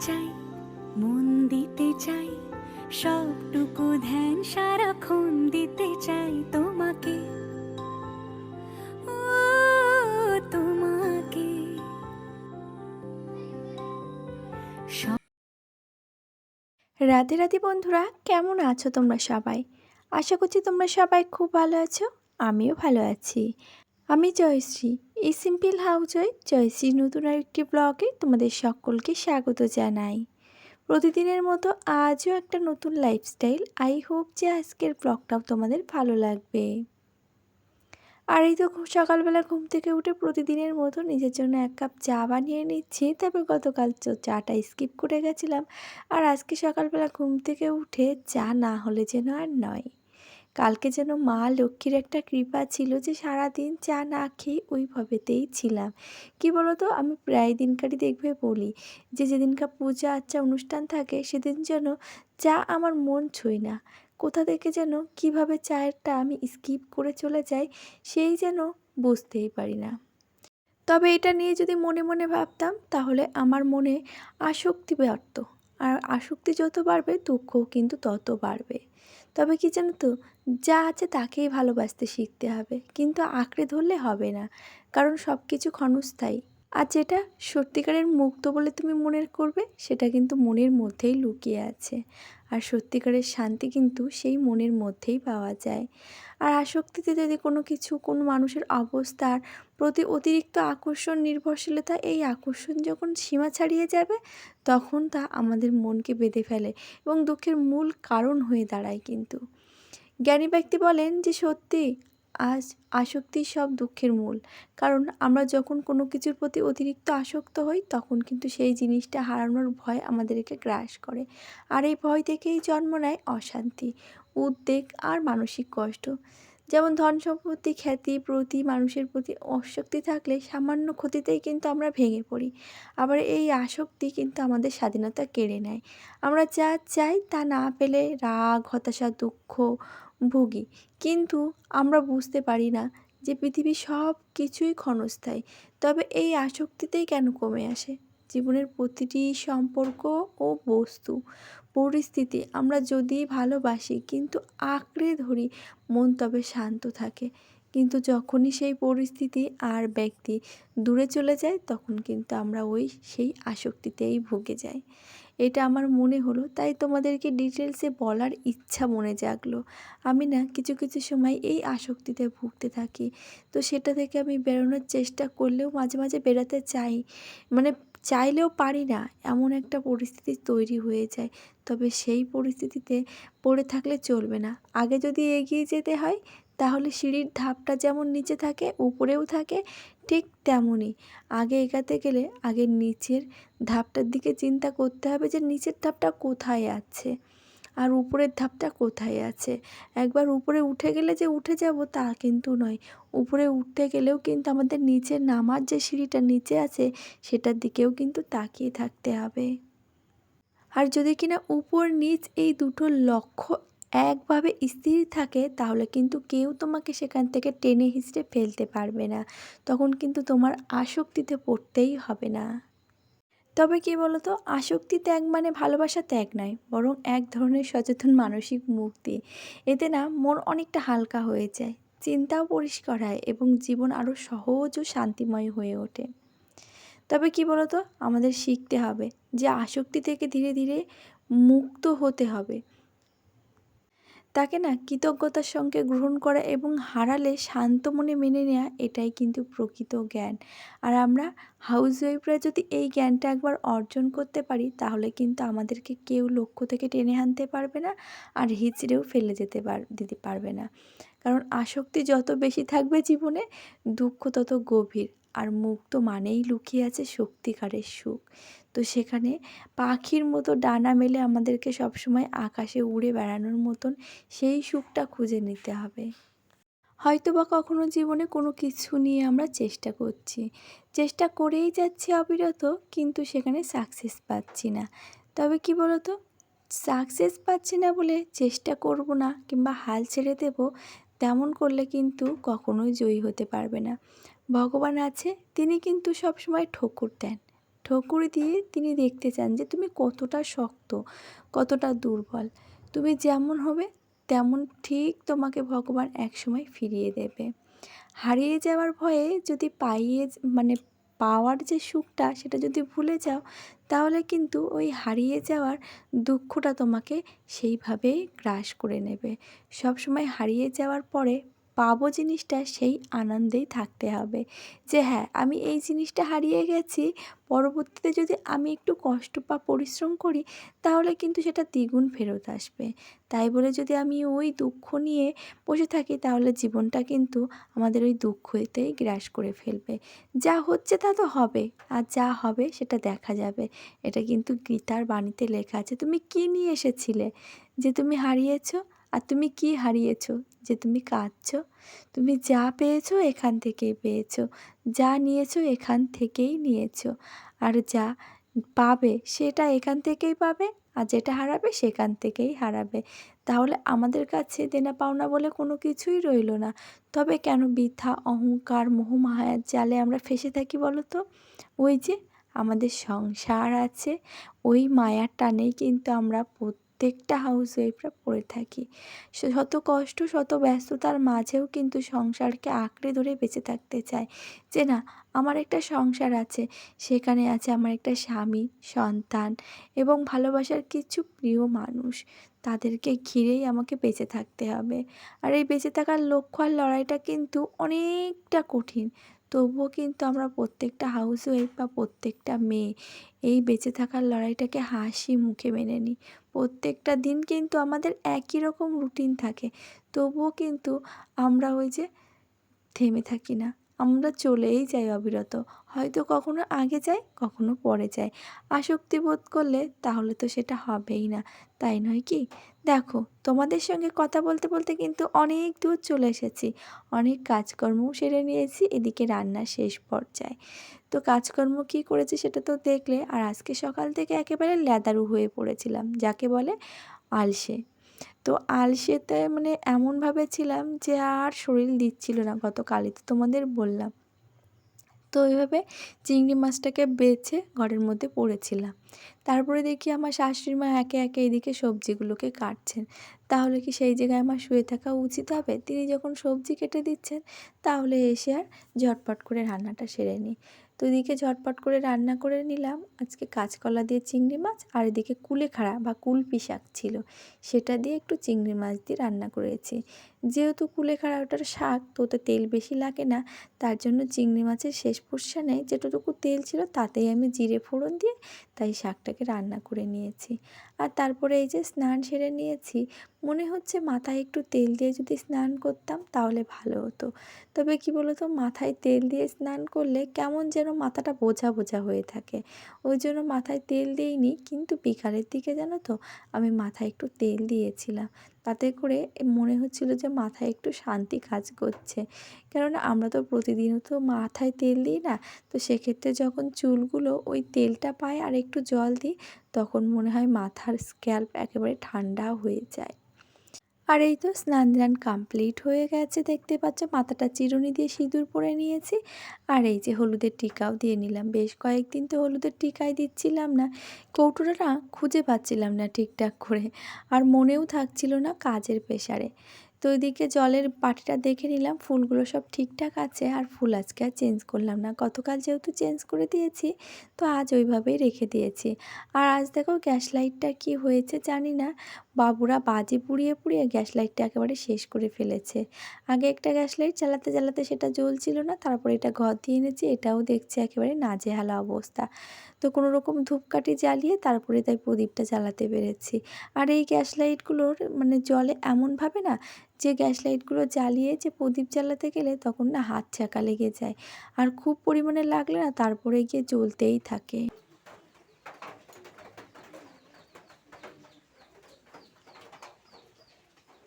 চাই, মন দিতে চাই, সবটুকু ধ্যান সারাক্ষণ দিতে চাই তোমাকে। তোমাকে। রাধে রাধে বন্ধুরা, কেমন আছো তোমরা সবাই? আশা করছি তোমরা সবাই খুব ভালো আছো, আমিও ভালো আছি। আমি জয়শ্রী, এই সিম্পল হাউজয় জয়শ্রী নতুন আরেকটি ব্লগে তোমাদের সকলকে স্বাগত জানাই। প্রতিদিনের মতো আজও একটা নতুন লাইফস্টাইল আই হোপ যে আজকের ব্লগটাও তোমাদের ভালো লাগবে। আর এই তো সকালবেলা ঘুম থেকে উঠে প্রতিদিনের মতো নিজের জন্য এক কাপ চা বানিয়ে নিচ্ছি, তবে গতকাল তো চাটা স্কিপ করে গেছিলাম। আর আজকে সকালবেলা ঘুম থেকে উঠে চা না হলে যেন আর নয়। কালকে যেন মা লক্ষ্মীর একটা কৃপা ছিল যে সারাদিন চা না খেয়ে ওইভাবেতেই ছিলাম। কি বলতো? আমি প্রায় দিনকারই দেখবে বলি যে যেদিনকার পূজা আচ্ছা অনুষ্ঠান থাকে সেদিন যেন চা আমার মন ছুঁই না। কোথা থেকে যেন কীভাবে চায়েরটা আমি স্কিপ করে চলে যাই সেই যেন বুঝতেই পারি না। তবে এটা নিয়ে যদি মনে মনে ভাবতাম তাহলে আমার মনে আসক্তি বাড়ত। আর আসক্তি যত বাড়বে, দুঃখও কিন্তু তত বাড়বে। তবে কি জানো তো, যা আছে তাকেই ভালোবাসতে শিখতে হবে। কিন্তু আঁকড়ে ধরলে হবে না, কারণ সব কিছু ক্ষণস্থায়ী। আর যেটা সত্যিকারের মুক্ত বলে তুমি মনে করবে, সেটা কিন্তু মনের মধ্যেই লুকিয়ে আছে। আর সত্যিকারের শান্তি কিন্তু সেই মনের মধ্যেই পাওয়া যায়। আর আসক্তিতে যদি কোনো কিছু, কোনো মানুষের অবস্থার প্রতি অতিরিক্ত আকর্ষণ, নির্ভরশীলতা, এই আকর্ষণ যখন সীমা ছাড়িয়ে যাবে, তখন তা আমাদের মনকে বেঁধে ফেলে এবং দুঃখের মূল কারণ হয়ে দাঁড়ায় কিন্তু। জ্ঞানী ব্যক্তি বলেন যে সত্যি আজ আসক্তি সব দুঃখের মূল। কারণ আমরা যখন কোনো কিছুর প্রতি অতিরিক্ত আসক্ত হই, তখন কিন্তু সেই জিনিসটা হারানোর ভয় আমাদেরকে গ্রাস করে। আর এই ভয় থেকেই জন্ম নেয় অশান্তি, উদ্বেগ আর মানসিক কষ্ট। যেমন ধন সম্পত্তি, খ্যাতি, প্রতি মানুষের প্রতি আসক্তি থাকলে সামান্য ক্ষতিতেই কিন্তু আমরা ভেঙে পড়ি। আবার এই আসক্তি কিন্তু আমাদের স্বাধীনতা কেড়ে নেয়। আমরা যা চাই তা না পেলে রাগ, হতাশা, দুঃখ ভুগি। কিন্তু আমরা বুঝতে পারি না যে পৃথিবীর সব কিছুই ক্ষণস্থায়ী। তবে এই আসক্তিতেই কেন কমে আসে? জীবনের প্রতিটি সম্পর্ক ও বস্তু, পরিস্থিতি আমরা যদি ভালোবাসি কিন্তু আঁকড়ে ধরি, মন তবে শান্ত থাকে। কিন্তু যখনই সেই পরিস্থিতি আর ব্যক্তি দূরে চলে যায় তখন কিন্তু আমরা ওই সেই আসক্তিতেই ভুগে যাই। এটা আমার মনে হলো, তাই তোমাদেরকে ডিটেলসে বলার ইচ্ছা মনে জাগলো। আমি না কিছু কিছু সময় এই আসক্তিতে ভুগতে থাকি। তো সেটা থেকে আমি বেরোনোর চেষ্টা করলেও মাঝে মাঝে বেরোতে চাই। মানে চাইলেও পারি না, এমন একটা পরিস্থিতি তৈরি হয়ে যায়। তবে সেই পরিস্থিতিতে পড়ে থাকলে চলবে না। আগে যদি এগিয়ে যেতে হয়, তাহলে সিঁড়ির ধাপটা যেমন নিচে থাকে, উপরেও থাকে ঠিক তেমনই। আগে এগাতে গেলে আগে নিচের ধাপটার দিকে চিন্তা করতে হবে যে নিচের ধাপটা কোথায় আছে আর উপরের ধাপটা কোথায় আছে। একবার উপরে উঠে গেলে যে উঠে যাব তা কিন্তু নয়। উপরে উঠতে গেলেও কিন্তু আমাদের নিচে নামার যে সিঁড়িটা নিচে আছে সেটার দিকেও কিন্তু তাকিয়ে থাকতে হবে। আর যদি কিনা উপর নিচ এই দুটো লক্ষ্য একভাবে স্থির থাকে, তাহলে কিন্তু কেউ তোমাকে সেখান থেকে টেনে হিঁচড়ে ফেলতে পারবে না। তখন কিন্তু তোমার আসক্তিতে পড়তেই হবে না। তবে কি বলতো? আসক্তি ত্যাগ মানে ভালোবাসা ত্যাগ নয়, বরং এক ধরনের সচেতন মানসিক মুক্তি। এতে না, মন অনেকটা হালকা হয়ে যায়, চিন্তাও পরিষ্কার হয় এবং জীবন আরও সহজ ও শান্তিময় হয়ে ওঠে। তবে কি বলতো? আমাদের শিখতে হবে যে আসক্তি থেকে ধীরে ধীরে মুক্ত হতে হবে। তাকে না কৃতজ্ঞতার সঙ্গে গ্রহণ করা এবং হারালে শান্ত মনে মেনে নেওয়া এটাই কিন্তু প্রকৃত জ্ঞান। আর আমরা হাউস ওয়াইফরা যদি এই জ্ঞানটা একবার অর্জন করতে পারি, তাহলে কিন্তু আমাদেরকে কেউ লক্ষ্য থেকে টেনে আনতে পারবে না আর হিচড়েও ফেলে যেতে পার, দিতে পারবে না। কারণ আসক্তি যত বেশি থাকবে জীবনে, দুঃখ তত গভীর। আর মুক্ত মানেই লুকিয়ে আছে সত্যিকারের সুখ। তো সেখানে পাখির মতো ডানা মেলে আমাদেরকে সবসময় আকাশে উড়ে বেড়ানোর মতন সেই সুখটা খুঁজে নিতে হবে। হয়তো বা কখনো জীবনে কোনো কিছু নিয়ে আমরা চেষ্টা করছি। চেষ্টা করেই যাচ্ছি অবিরত, কিন্তু সেখানে সাকসেস পাচ্ছি না। তবে কি বলতো? সাকসেস পাচ্ছি না বলে চেষ্টা করব না কিংবা হাল ছেড়ে দেব, তেমন করলে কিন্তু কখনোই জয়ী হতে পারবে না। ভগবান আছে, তিনি কিন্তু সবসময় ঠোকর দেন। ঠোকর দিয়ে তিনি দেখতে চান যে তুমি কতটা শক্ত, কতটা দুর্বল। তুমি যেমন হবে, তেমন ঠিক তোমাকে ভগবান একসময় ফিরিয়ে দেবে। হারিয়ে যাওয়ার ভয়ে যদি পাইয়ে মানে পাওয়ার যে সুখটা, সেটা যদি ভুলে যাও, তাহলে কিন্তু ওই হারিয়ে যাওয়ার দুঃখটা তোমাকে সেইভাবেই গ্রাস করে নেবে। সবসময় হারিয়ে যাওয়ার পরে পাবো জিনিসটা সেই আনন্দেই থাকতে হবে। যে হ্যাঁ আমি এই জিনিসটা হারিয়ে গেছি, পরবর্তীতে যদি আমি একটু কষ্ট বা পরিশ্রম করি, তাহলে কিন্তু সেটা দ্বিগুণ ফেরত আসবে। তাই বলে যদি আমি ওই দুঃখ নিয়ে বসে থাকি, তাহলে জীবনটা কিন্তু আমাদের ওই দুঃখতেই গ্রাস করে ফেলবে। যা হচ্ছে তা তো হবে, আর যা হবে সেটা দেখা যাবে। এটা কিন্তু গীতার বাণীতে লেখা আছে। তুমি কি নিয়ে এসেছিলে? যে তুমি হারিয়েছো আর তুমি কি হারিয়েছো? যে তুমি কাঁদছো? তুমি যা পেয়েছ এখান থেকেই পেয়েছ। যা নিয়েছো এখান থেকেই নিয়েছো। আর যা পাবে সেটা এখান থেকেই পাবে আর যেটা হারাবে সেখান থেকেই হারাবে। তাহলে আমাদের কাছে দেনা পাওনা বলে কোনো কিছুই রইল না। তবে কেন বৃথা, অহংকার, মোহমায়ার জালে আমরা ফেসে থাকি বলো তো? ওই যে আমাদের সংসার আছে। ওই মায়ার টানেই কিন্তু আমরা প্রত্যেকটা হাউস ওয়াইফরা পড়ে থাকি। শত কষ্ট, শত ব্যস্ততার মাঝেও কিন্তু সংসারকে আঁকড়ে ধরে বেঁচে থাকতে চায়। যে না, আমার একটা সংসার আছে, সেখানে আছে আমার একটা স্বামী, সন্তান এবং ভালোবাসার কিছু প্রিয় মানুষ। তাদেরকে ঘিরেই আমাকে বেঁচে থাকতে হবে। আর এই বেঁচে থাকার লক্ষ্য আর লড়াইটা কিন্তু অনেকটা কঠিন। তবুও কিন্তু আমরা প্রত্যেকটা হাউস ওয়াইফ বা প্রত্যেকটা মেয়ে এই বেঁচে থাকার লড়াইটাকে হাসি মুখে মেনে নিই। প্রত্যেকটা দিন কিন্তু আমাদের একই রকম রুটিন থাকে। তবুও কিন্তু আমরা ওই যে থেমে থাকি না। আমরা চলেই যাই অবিরত। হয়তো কখনো আগে যাই, কখনো পরে যাই। আসক্তি বোধ করলে তাহলে তো সেটা হবেই না। তাই নয় কি? দেখো, তোমাদের সঙ্গে কথা বলতে বলতে কিন্তু অনেক দূর চলে এসেছি। অনেক কাজকর্মও সেরে নিয়েছি, এদিকে রান্নার শেষ পর্যায়ে। তো কাজকর্ম কী করেছি সেটা তো দেখলে, আর আজকে সকাল থেকে একেবারে লেদারু হয়ে পড়েছিলাম, যাকে বলে আলসে। তো আলসেতে মানে এমনভাবে ছিলাম যে আর শরীর দিচ্ছিল না, গতকালই তো তোমাদের বললাম। তো ওইভাবে চিংড়ি মাছটাকে বেছে ঘরের মধ্যে পড়েছিলাম। তারপরে দেখি আমার শাশুড়ি মা একে একে এদিকে সবজিগুলোকে কাটছেন। তাহলে কি সেই জায়গায় আমার শুয়ে থাকা উচিত হবে? তিনি যখন সবজি কেটে দিচ্ছেন, তাহলে এসে আর ঝটপট করে রান্নাটা সেরে নিই। তো এদিকে ঝটপট করে রান্না করে নিলাম। আজকে কাঁচকলা দিয়ে চিংড়ি মাছ আর এদিকে কুলেখাড়া বা কুলপি শাক ছিল। সেটা দিয়ে একটু চিংড়ি মাছ দিয়ে রান্না করেছি। যেহেতু কুলেখাড়া ওটার শাক, তো ওতে তেল বেশি লাগে না। তার জন্য চিংড়ি মাছের শেষ পোর্শনে যেটুকু তেল ছিল তাতেই আমি জিরে ফোড়ন দিয়ে তাই শাকটাকে রান্না করে নিয়েছি। আর তারপরে এই যে স্নান সেরে নিয়েছি, মনে হচ্ছে মাথায় একটু তেল দিয়ে যদি স্নান করতাম তাহলে ভালো হতো। তবে কি বলতো, মাথায় তেল দিয়ে স্নান করলে কেমন যেন মাথাটা বোঝা বোঝা হয়ে থাকে। ওই জন্য মাথায় তেল দিইনি, কিন্তু বিকালের দিকে জানো তো, আমি মাথায় একটু তেল দিয়েছিলাম। তাতে করে মনে হচ্ছিল যে মাথায় একটু শান্তি কাজ করছে। কেননা আমরা তো প্রতিদিন তো মাথায় তেল দিই না, তো সেক্ষেত্রে যখন চুলগুলো ওই তেলটা পায় আর একটু জল দিই, তখন মনে হয় মাথার স্ক্যাল্প একেবারে ঠান্ডা হয়ে যায়। আর এই তো স্নান ধান কমপ্লিট হয়ে গেছে। দেখতে পাচ্ছ মাথাটা চিরুনি দিয়ে সিঁদুর পরে নিয়েছি। আর এই যে হলুদের টিকাও দিয়ে নিলাম। বেশ কয়েকদিন তো হলুদের টিকাই দিচ্ছিলাম না। কৌটোটা খুঁজে পাচ্ছিলাম না ঠিকঠাক করে। আর মনেও থাকছিল না কাজের প্রেশারে। তো ওইদিকে জলের বাটিটা দেখে নিলাম, ফুলগুলো সব ঠিকঠাক আছে আর ফুল আজকে আর চেঞ্জ করলাম না। গতকাল যেহেতু চেঞ্জ করে দিয়েছি, তো আজ ওইভাবেই রেখে দিয়েছি। আর আজ দেখো গ্যাস লাইটটা কি হয়েছে জানি না, বাবুরা বাজি পুড়িয়ে পুড়িয়ে গ্যাস লাইটটা একেবারে শেষ করে ফেলেছে। আগে একটা গ্যাস লাইট চালাতে চালাতে সেটা জ্বলছিল না, তারপরে এটা ঘর দিয়ে এনেছি, এটাও দেখছি একেবারে নাজেহালা অবস্থা। তো কোনো রকম ধূপকাঠি জ্বালিয়ে তারপরে তাই প্রদীপটা জ্বালাতে পেরেছি। আর এই গ্যাস লাইটগুলোর মানে জলে এমনভাবে না যে গ্যাস লাইটগুলো জ্বালিয়ে যে প্রদীপ জ্বালাতে গেলে তখন না হাত ছাকা লেগে যায়। আর খুব পরিমাণে লাগলে না তারপরে গিয়ে জ্বলতেই থাকে।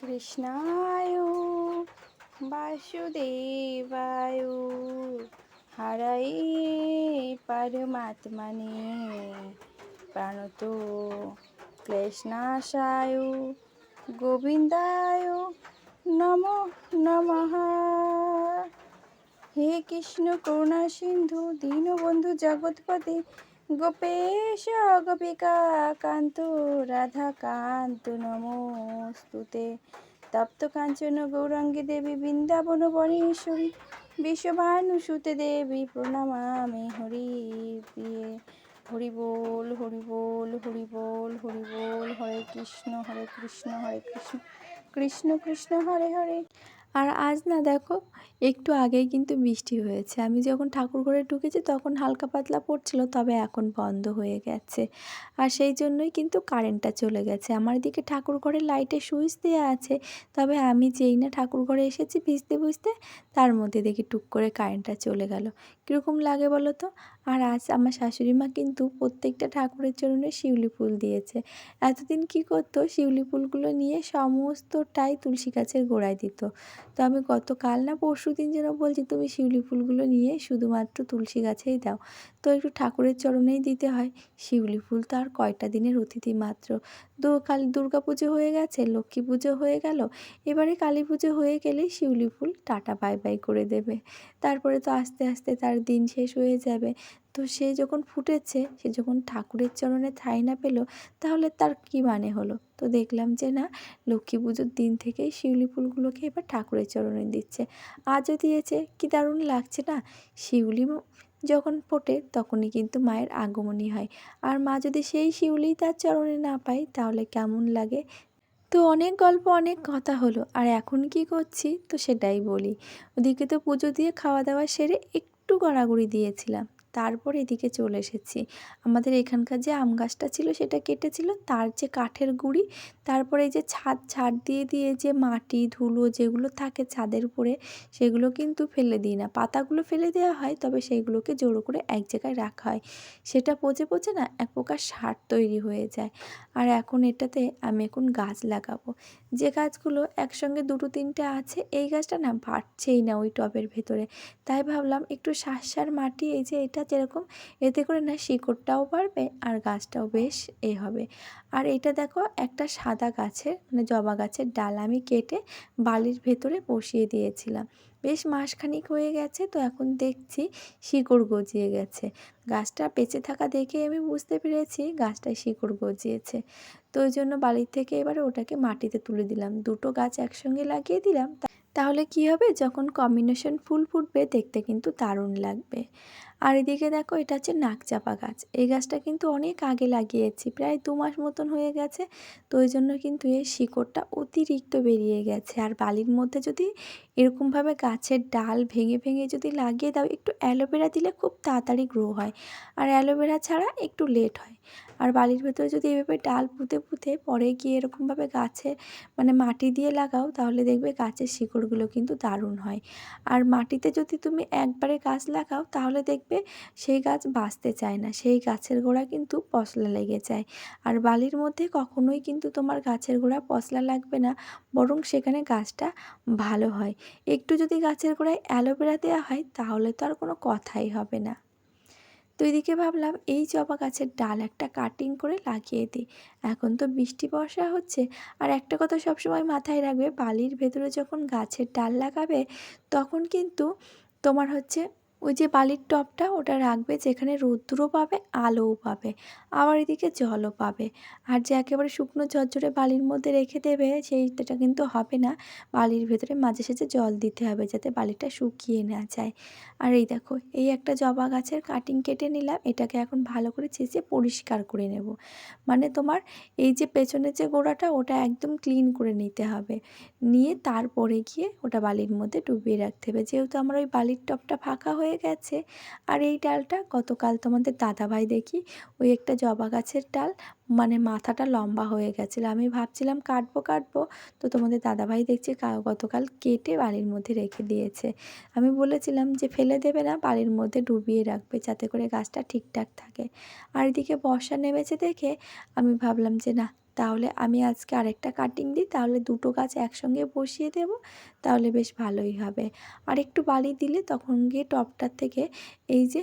কৃষ্ণায় বাসুদেবায় হারাই পরমাত্মনে প্রণত ক্লেশনাশায় গোবিন্দায় নমো নমঃ। হে কৃষ্ণ করুণা সিন্ধু, দীনবন্ধু জগৎপতি গোপেশ গোপিকা কান্ত, রাধা কান্ত নমস্তুতে। তপ্ত কাঞ্চন গৌরাঙ্গী দেবী বৃন্দাবন বনেশ্বরী বিশ্বভানুসুতে দেবী প্রণমামি হরি প্রিয়ে। হরি বল হরি বল হরি বল হরি বল, হরে কৃষ্ণ হরে কৃষ্ণ হরে কৃষ্ণ। কৃষ্ণ কৃষ্ণ হরে হরে। আর আজ না দেখো, একটু আগেই কিন্তু বৃষ্টি হয়েছে। আমি যখন ঠাকুর ঘরে ঢুকেছি তখন হালকা পাতলা পড়ছিল, তবে এখন বন্ধ হয়ে গেছে। আর সেই জন্যই কিন্তু কারেন্টটা চলে গেছে। আমার দিকে ঠাকুর ঘরে লাইটের সুইচ দেওয়া আছে, তবে আমি যেই না ঠাকুর ঘরে এসেছি ভিজতে বুঝতে তার মধ্যে দেখি টুক করে কারেন্টটা চলে গেল। কীরকম লাগে বলো তো? আর আজ আমার শাশুড়ি মা কিন্তু প্রত্যেকটা ঠাকুরের চরণে শিউলি ফুল দিয়েছে। এতদিন কি করতো? শিউলি ফুলগুলো নিয়ে সমস্তটাই তুলসী গাছের গোড়ায় দিত। তো আমি গতকাল না পরশু দিন যেন বলছি, তুমি শিউলি ফুলগুলো নিয়ে শুধুমাত্র তুলসী গাছেই দাও। তো একটু ঠাকুরের চরণেই দিতে হয়। শিউলি ফুল তো আর কয়টা দিনের অতিথি মাত্র। দু, কাল দুর্গা পুজো হয়ে গেছে, লক্ষ্মী পুজো হয়ে গেল। এবারে কালী পুজো হয়ে গেলেই শিউলি ফুল টাটা বাই বাই করে দেবে। তারপরে তো আস্তে আস্তে তার দিন শেষ হয়ে যাবে। তো সে যখন ফুটেছে, সে যখন ঠাকুরের চরণে ঠাঁই না পেল, তাহলে তার কী মানে হলো? তো দেখলাম যে না, লক্ষ্মী পুজোর দিন থেকেই শিউলি ফুলগুলোকে এবার ঠাকুরের চরণে দিচ্ছে। আজও দিয়েছে, কি দারুণ লাগছে না? শিউলি যখন ফোটে তখনই কিন্তু মায়ের আগমনী হয়। আর মা যদি সেই শিউলি তার চরণে না পায়, তাহলে কেমন লাগে? তো অনেক গল্প, অনেক কথা হলো, আর এখন কি করছি? তো সেটাই বলি। ওদিকে তো পুজো দিয়ে খাওয়া দাওয়া সেরে একটু গড়াগড়ি দিয়েছিলাম। তারপর এদিকে চলে এসেছি। আমাদের এখানকার যে আম গাছটা ছিল, সেটা কেটেছিল তার যে কাঠের গুঁড়ি, তারপরে এই যে ছাদ ছাদ দিয়ে দিয়ে যে মাটি, ধুলো যেগুলো থাকে ছাদের উপরে, সেগুলো কিন্তু ফেলে দিই না। পাতাগুলো ফেলে দেওয়া হয়, তবে সেইগুলোকে জড়ো করে এক জায়গায় রাখা হয়। সেটা পচে পচে না, এক প্রকার সার তৈরি হয়ে যায়। আর এখন এটাতে আমি এখন গাছ লাগাবো। যে গাছগুলো একসঙ্গে দুটো, তিনটে আছে, এই গাছটা না, বাড়ছেই না ওই টবের ভেতরে। তাই ভাবলাম একটু সার সার মাটি, এই যে এটা যেরকম, এতে করে না শিকড়টাও বাড়বে আর গাছটাও বেশ এ হবে। আর এটা দেখো একটা সাদা গাছের মানে জবা গাছের ডাল আমি কেটে বালির ভেতরে বসিয়ে দিয়েছিলাম। বেশ মাসখানিক হয়ে গেছে তো এখন দেখছি শিকড় গজিয়ে গেছে। গাছটা বেঁচে থাকা দেখে আমি বুঝতে পেরেছি গাছটায় শিকড় গজিয়েছে। তো ওই জন্য বাড়ির থেকে এবারে ওটাকে মাটিতে তুলে দিলাম। দুটো গাছ একসঙ্গে লাগিয়ে দিলাম তাহলে কি হবে? যখন কম্বিনেশন ফুল ফুটবে, দেখতে কিন্তু দারুণ লাগবে। আর এদিকে দেখো, এটা হচ্ছে নাকচাপা গাছ। এই গাছটা কিন্তু অনেক আগে লাগিয়েছি, প্রায় দু মাস মতন হয়ে গেছে। তো ওই জন্য কিন্তু এর শিকড়টা অতিরিক্ত বেরিয়ে গেছে। আর বালির মধ্যে যদি এরকমভাবে গাছের ডাল ভেঙে ভেঙে যদি লাগিয়ে দাও, একটু অ্যালোভেরা দিলে খুব তাড়াতাড়ি গ্রো হয়। আর অ্যালোভেরা ছাড়া একটু লেট হয়। আর বালির ভেতরে যদি এভাবে ডাল পুঁতে পুঁতে পরে গিয়ে এরকমভাবে গাছে মানে মাটি দিয়ে লাগাও, তাহলে দেখবে গাছের শিকড়গুলো কিন্তু দারুণ হয়। আর মাটিতে যদি তুমি একবারে গাছ লাগাও, তাহলে দেখবে সেই গাছ বাঁচতে চায় না, সেই গাছের গোড়া কিন্তু পশলা লেগে যায়। আর বালির মধ্যে কখনোই কিন্তু তোমার গাছের গোড়া পশলা লাগবে না, বরং সেখানে গাছটা ভালো হয়। একটু যদি গাছের গোড়ায় অ্যালোভেরা দেওয়া হয়, তাহলে তো আর কোনো কথাই হবে না। তো এদিকে ভাবলাম, এই জবা গাছের ডাল একটা কাটিং করে লাগিয়ে দিই। এখন তো বৃষ্টি, বর্ষা হচ্ছে। আর একটা কথা সবসময় মাথায় রাখবে, বালির ভেতরে যখন গাছের ডাল লাগাবে, তখন কিন্তু তোমার হচ্ছে ওই যে বালির টবটা ওটা রাখবে যেখানে রৌদ্রও পাবে, আলোও পাবে, আবার এদিকে জলও পাবে। আর যে একেবারে শুকনো ঝরঝরে বালির মধ্যে রেখে দেবে সেইটা কিন্তু হবে না। বালির ভেতরে মাঝে সাঝে জল দিতে হবে যাতে বালিটা শুকিয়ে না যায়। আর এই দেখো, এই একটা জবা গাছের কাটিং কেটে নিলাম, এটাকে এখন ভালো করে চেঁচে পরিষ্কার করে নেব। মানে তোমার এই যে পেছনের যে গোড়াটা, ওটা একদম ক্লিন করে নিতে হবে। নিয়ে তারপরে গিয়ে ওটা বালির মধ্যে ডুবিয়ে রাখতে হবে। যেহেতু আমার ওই বালির টপটা ফাঁকা হয়ে গেছে। আর এই ডালটা গতকাল তোমাদের দাদাভাই দেখি ওই একটা জবা গাছের ডাল মানে মাথাটা লম্বা হয়ে গেছিল। আমি ভাবছিলাম কাটবো কাটবো। তো তোমাদের দাদাভাই দেখছি গতকাল কেটে বালির মধ্যে রেখে দিয়েছে। আমি বলেছিলাম যে ফেলে দেবে না, বালির মধ্যে ডুবিয়ে রাখবে যাতে করে গাছটা ঠিকঠাক থাকে। আর এদিকে বর্ষা নেমেছে দেখে আমি ভাবলাম যে না তাহলে আমি আজকে আরেকটা কাটিং দিই, তাহলে দুটো গাছ একসঙ্গে বসিয়ে দেব, তাহলে বেশ ভালোই হবে। আর একটু বালি দিলে তখন গিয়ে টপটার থেকে এই যে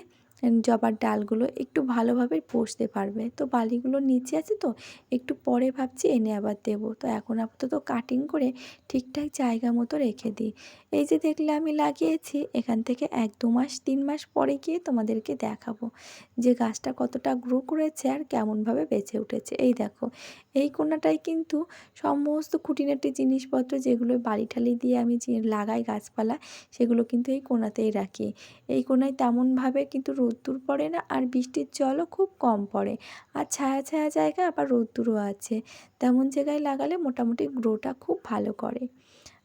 জবার ডালগুলো একটু ভালোভাবে বসতে পারবে। তো বালিগুলো নিচে আছে তো, একটু পরে ভাবছি এনে আবার দেবো। তো এখন আপাতত কাটিং করে ঠিকঠাক জায়গা মতো রেখে দিই। এই যে দেখলে আমি লাগিয়েছি, এখান থেকে এক দু মাস, তিন মাস পরে গিয়ে তোমাদেরকে দেখাবো যে গাছটা কতটা গ্রো করেছে আর কেমনভাবে বেঁচে উঠেছে। এই দেখো, এই কোনাটায় কিন্তু সমস্ত খুঁটিনাটি জিনিসপত্র যেগুলো বালি ঠালি দিয়ে আমি লাগাই গাছপালা, সেগুলো কিন্তু এই কোনাতেই রাখি। এই কোনায় তেমনভাবে কিন্তু রোদ্দুর পড়ে না আর বৃষ্টির জলও খুব কম পড়ে। আর ছায়া ছায়া জায়গায় আবার রোদ্দুরও আছে। তেমন জায়গায় লাগালে মোটামুটি গ্রোটা খুব ভালো করে।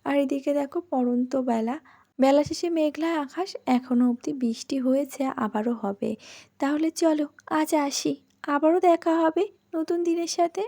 আর এদিকে দেখো পরন্ত বেলা। বেলা শেষে মেঘলা আকাশ এখনও অবধি বৃষ্টি হয়েছে, আবারও হবে। তাহলে চলো আজ আসি। আবারও দেখা হবে নতুন দিনের সাথে।